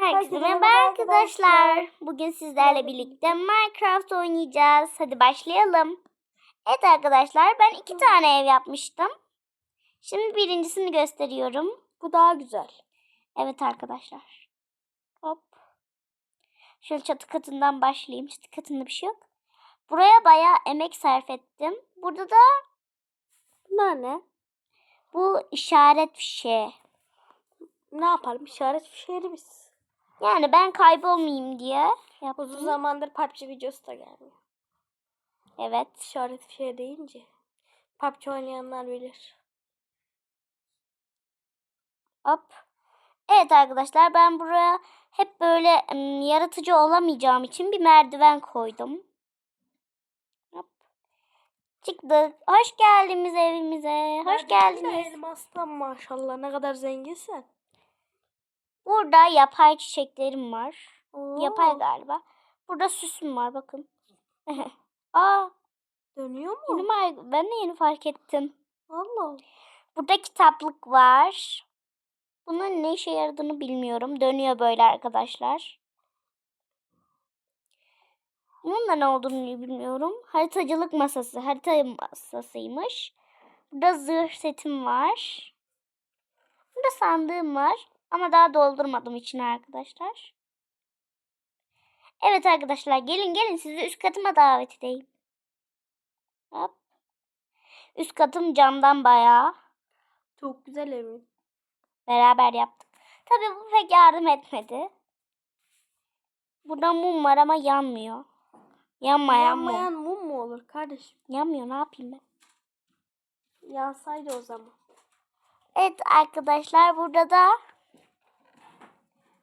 Herkese merhaba arkadaşlar. Bugün sizlerle birlikte Minecraft oynayacağız. Hadi başlayalım. Evet arkadaşlar ben iki tane ev yapmıştım. Şimdi birincisini gösteriyorum. Bu daha güzel. Evet arkadaşlar. Hop. Şöyle çatı katından başlayayım. Çatı katında bir şey yok. Buraya bayağı emek sarf ettim. Burada da Bunlar ne? bu işaret fişeği. Ne yapalım? İşaret fişeğimiz. Yani ben kaybolmayayım diye yaptım. Uzun zamandır PUBG videosu da gelmiyor. Evet. İşaret fişeği deyince. PUBG oynayanlar bilir. Hop. Evet arkadaşlar ben buraya hep böyle ım, yaratıcı olamayacağım için bir merdiven koydum. Hop. Çıktık. Hoş geldiniz evimize. Hoş geldiniz. Elmastan maşallah ne kadar zenginsin. Burada yapay çiçeklerim var. Oo, Yapay galiba. Burada süsüm var bakın. Aa, Dönüyor yeni mu? mar- ben de yeni fark ettim. Allah. Burada kitaplık var. Bunun ne işe yaradığını bilmiyorum. Dönüyor böyle arkadaşlar. Bunun da ne olduğunu bilmiyorum. Haritacılık masası. Harita masasıymış. Burada zırh setim var. Burada sandığım var. Ama daha doldurmadım içine arkadaşlar. Evet arkadaşlar gelin gelin sizi üst katıma davet edeyim. Hop. Üst katım camdan bayağı. Çok güzel evin. Beraber yaptık. Tabii bu pek yardım etmedi. Burada mum var ama yanmıyor. Yanmayan mum. Yanmayan mum mu olur kardeşim? Yanmıyor ne yapayım ben? Yansaydı o zaman. Evet arkadaşlar burada da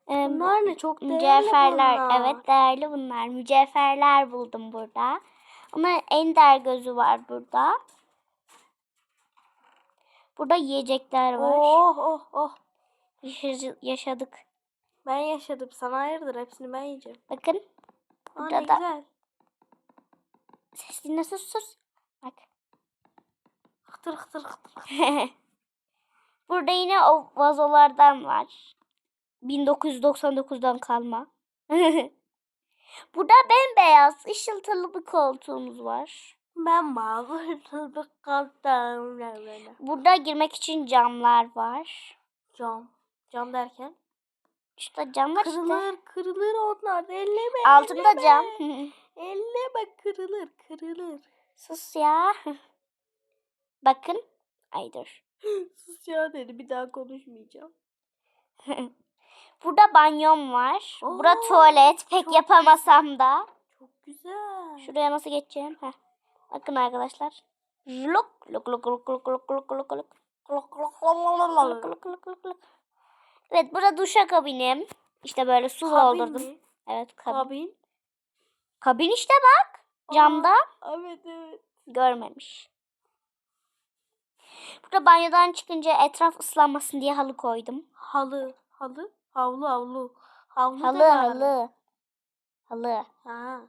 e, Bunlar ne çok değerli mücevherler. bunlar. Evet değerli bunlar. Mücevherler buldum burada. Ama ender gözü var burada. Burada yiyecekler var. Oh oh oh. Yaşa- yaşadık. Ben yaşadım. Sana hayırdır hepsini ben yiyeceğim. Bakın. Aa, Burada ne da güzel. ses dinle sus sus. Bak. Hıtır hıtır hıtır. Burada yine o vazolardan var. 1999'dan kalma. Burada bembeyaz ışıltılı bir koltuğumuz var. Ben mavi hıtır kaldım. Burada girmek için camlar var. Cam. Cam derken? İşte camlar işte. Kırılır kırılır onlar. Elleme. Altında elleme. cam. Elleme kırılır kırılır. Sus ya. Bakın. Ay dur. Sus ya dedi bir daha konuşmayacağım. Burada banyom var. Burada Oo, tuvalet. Pek yapamasam da. Çok güzel. Şuraya nasıl geçeceğim? Heh. Bakın arkadaşlar. Luk luk. Luk, luk, luk, luk, luk, luk, luk. Evet burada duşakabinim. İşte böyle su Kabin doldurdum. mi? Evet kabin. Kabin. Kabin işte bak. Camda Aa, evet evet. görmemiş. Burada banyodan çıkınca etraf ıslanmasın diye halı koydum. Halı. Halı. Havlu havlu. Havlu Halı da halı. Halı. Ha.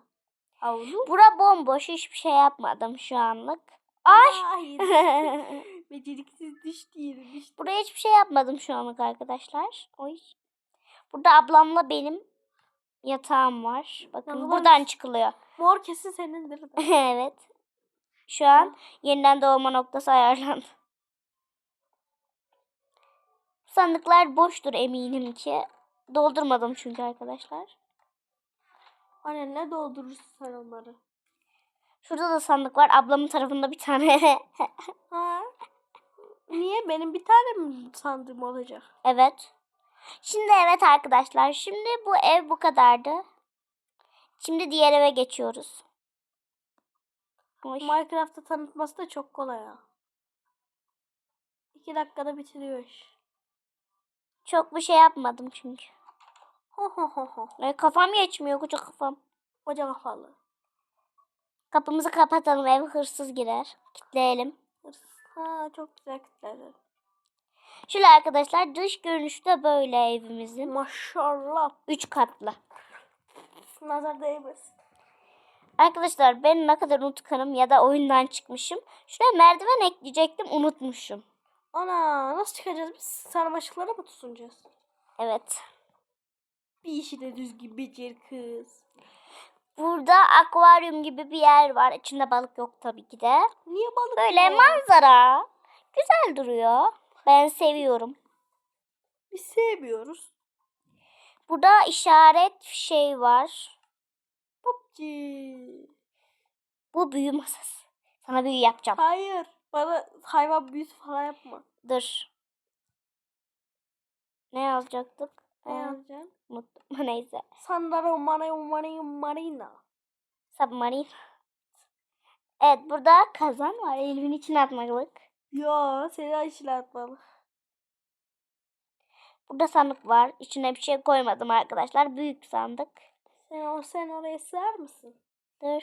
Havlu. Bura bomboş hiçbir şey yapmadım şu anlık. Ay. Hayır. Beceriksiz düştü yere düştü. Buraya hiçbir şey yapmadım şu anlık arkadaşlar. Oy. Burada ablamla benim yatağım var. Bakın Yalnız buradan çıkılıyor. Mor kesin senindir evet. Şu an yeniden doğma noktası ayarlandı. Sandıklar boştur eminim ki. Doldurmadım çünkü arkadaşlar. Anne ne doldurursun sen onları? Şurada da sandık var. Ablamın tarafında bir tane. Ha? Niye? Benim bir tane mi sandığım olacak? evet. Şimdi evet arkadaşlar. Şimdi bu ev bu kadardı. Şimdi diğer eve geçiyoruz. Oy. Minecraft'ta tanıtması da çok kolay ha. İki dakikada bitiriyor iş. Çok bir şey yapmadım çünkü. Ay, kafam geçmiyor koca kafam. Koca kafalı. Kapımızı kapatalım ev hırsız girer. Kitleyelim. Ha çok güzel kitlerler. Şöyle arkadaşlar dış görünüşü de böyle evimizin. Maşallah. Üç katlı. Nazar değmesin. Arkadaşlar ben ne kadar unutkanım ya da oyundan çıkmışım. Şuraya merdiven ekleyecektim unutmuşum. Ana nasıl çıkacağız biz? Sarmaşıklara mı tutunacağız? Evet. bir işi de düzgün becer kız. Burada akvaryum gibi bir yer var. İçinde balık yok tabii ki de. Niye balık Böyle yok? manzara. Güzel duruyor. Ben seviyorum. Biz sevmiyoruz. Burada işaret şey var. PUBG. Bu büyü masası. Sana büyü yapacağım. Hayır. Bana hayvan büyüsü falan yapma. Dur. Ne yazacaktık? Ne Ee, yapacaksın? unuttum. Neyse. Sandara Marina Marina Marina. Submarine. Evet burada kazan var. Elimin içine atmalık. Ya seni işler atmalı. Burada sandık var. İçine bir şey koymadım arkadaşlar. Büyük sandık. Sen, sen oraya sığar mısın? Dur.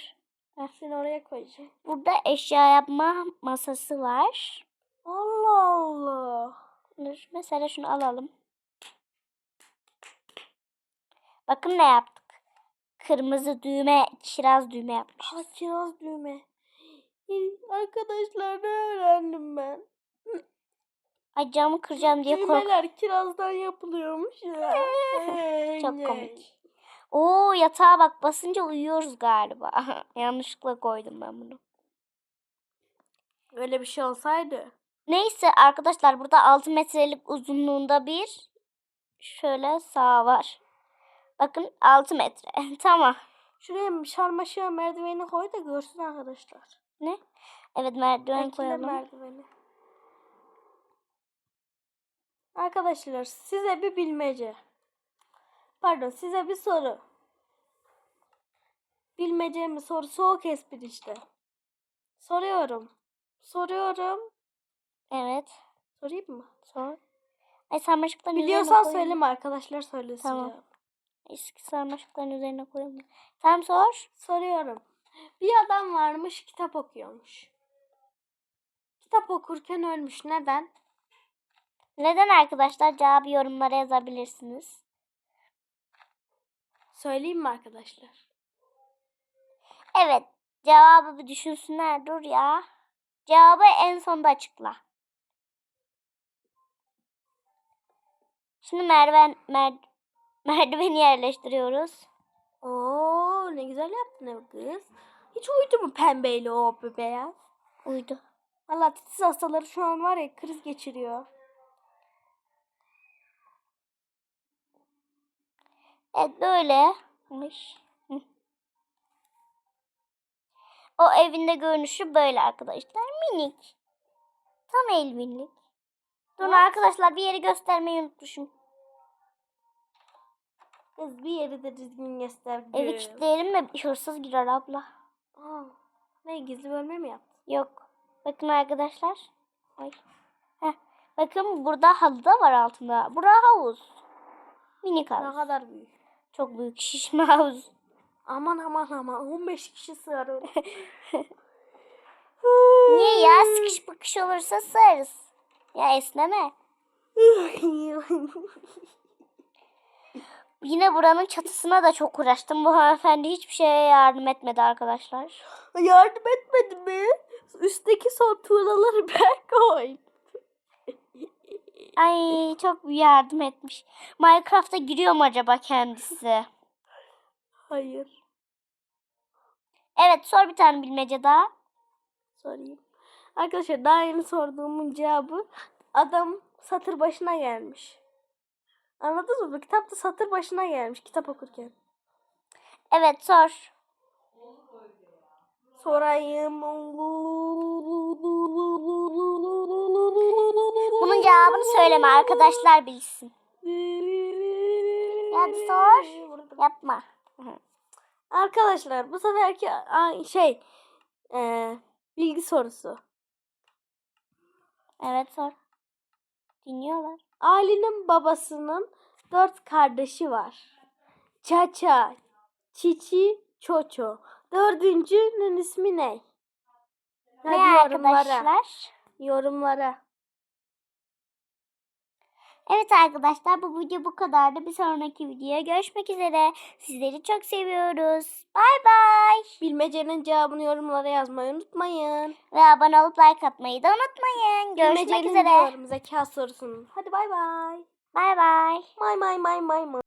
Ben seni oraya koyacağım. Burada eşya yapma masası var. Allah Allah. Dur. Mesela şunu alalım. Bakın ne yaptık. Kırmızı düğme, kiraz düğme yapmış. Ha kiraz düğme. Arkadaşlar ne öğrendim ben? Ay camı kıracağım diye kork. Düğmeler kirazdan yapılıyormuş ya. Çok komik. Oo yatağa bak basınca uyuyoruz galiba. Yanlışlıkla koydum ben bunu. Öyle bir şey olsaydı. Neyse arkadaşlar burada 6 metrelik uzunluğunda bir şöyle sağ var. Bakın 6 metre. tamam. Şuraya şarmaşığa merdiveni koy da görsün arkadaşlar. Ne? Evet merdiven Ekle koyalım. merdiveni. Arkadaşlar size bir bilmece. Pardon size bir soru. Bilmece mi soru soğuk espri işte. Soruyorum. Soruyorum. Evet. Sorayım mı? Sor. Ay sarmaşıkların Biliyorsan üzerine söyleme arkadaşlar söylesin. Tamam. ya. Eski sarmaşıkların üzerine koyalım. Tamam sor. Soruyorum. Bir adam varmış kitap okuyormuş. Kitap okurken ölmüş. Neden? Neden arkadaşlar cevabı yorumlara yazabilirsiniz. Söyleyeyim mi arkadaşlar? Evet. Cevabı bir düşünsünler. Dur ya. Cevabı en sonda açıkla. Şimdi merdiven mer, merdiveni yerleştiriyoruz. Oo ne güzel yaptın ev kız. Hiç uyudu mu pembeyle o beyaz? Uydu. Valla titiz hastaları şu an var ya kriz geçiriyor. Evet böyle. Ay. Hı. O evinde görünüşü böyle arkadaşlar. Minik. Tam el minik. Dur arkadaşlar bir yeri göstermeyi unutmuşum. Kız bir yeri de düzgün göster. Evi kilitleyelim de hırsız girer abla. Aa, ne gizli bölme mi yaptın? Yok. Bakın arkadaşlar. Ay. Heh. Bakın burada halı da var altında. Bura havuz. Minik Ne havuz. kadar büyük. Çok büyük şişme havuz. Aman aman aman 15 kişi sığar öyle. Niye ya sıkış bıkış olursa sığarız. Ya esneme. Yine buranın çatısına da çok uğraştım. Bu hanımefendi hiçbir şeye yardım etmedi arkadaşlar. Yardım etmedi mi? Üstteki son tuğlaları ben koydum. Ay çok yardım etmiş. Minecraft'a giriyor mu acaba kendisi? Hayır. Evet sor bir tane bilmece daha. Sorayım. Arkadaşlar daha yeni sorduğumun cevabı adam satır başına gelmiş. Anladınız mı? Kitapta satır başına gelmiş kitap okurken. Evet sor. Sorayım. Cevabını söyleme arkadaşlar bilsin. Hadi sor. Yapma. Arkadaşlar bu seferki şey eee, bilgi sorusu. Evet sor. Dinliyorlar. Ali'nin babasının dört kardeşi var. Çaça, Çiçi, Çoço. Dördüncünün ismi ne? Hadi ne yorumlara. arkadaşlar? Yorumlara. Evet arkadaşlar bu video bu kadardı. Bir sonraki videoya görüşmek üzere. Sizleri çok seviyoruz. Bay bay. Bilmecenin cevabını yorumlara yazmayı unutmayın. Ve abone olup like atmayı da unutmayın. Görüşmek Bilmecenin üzere. diyorum zeka sorusunun. Hadi bay bay. Bay bay. May may may may may.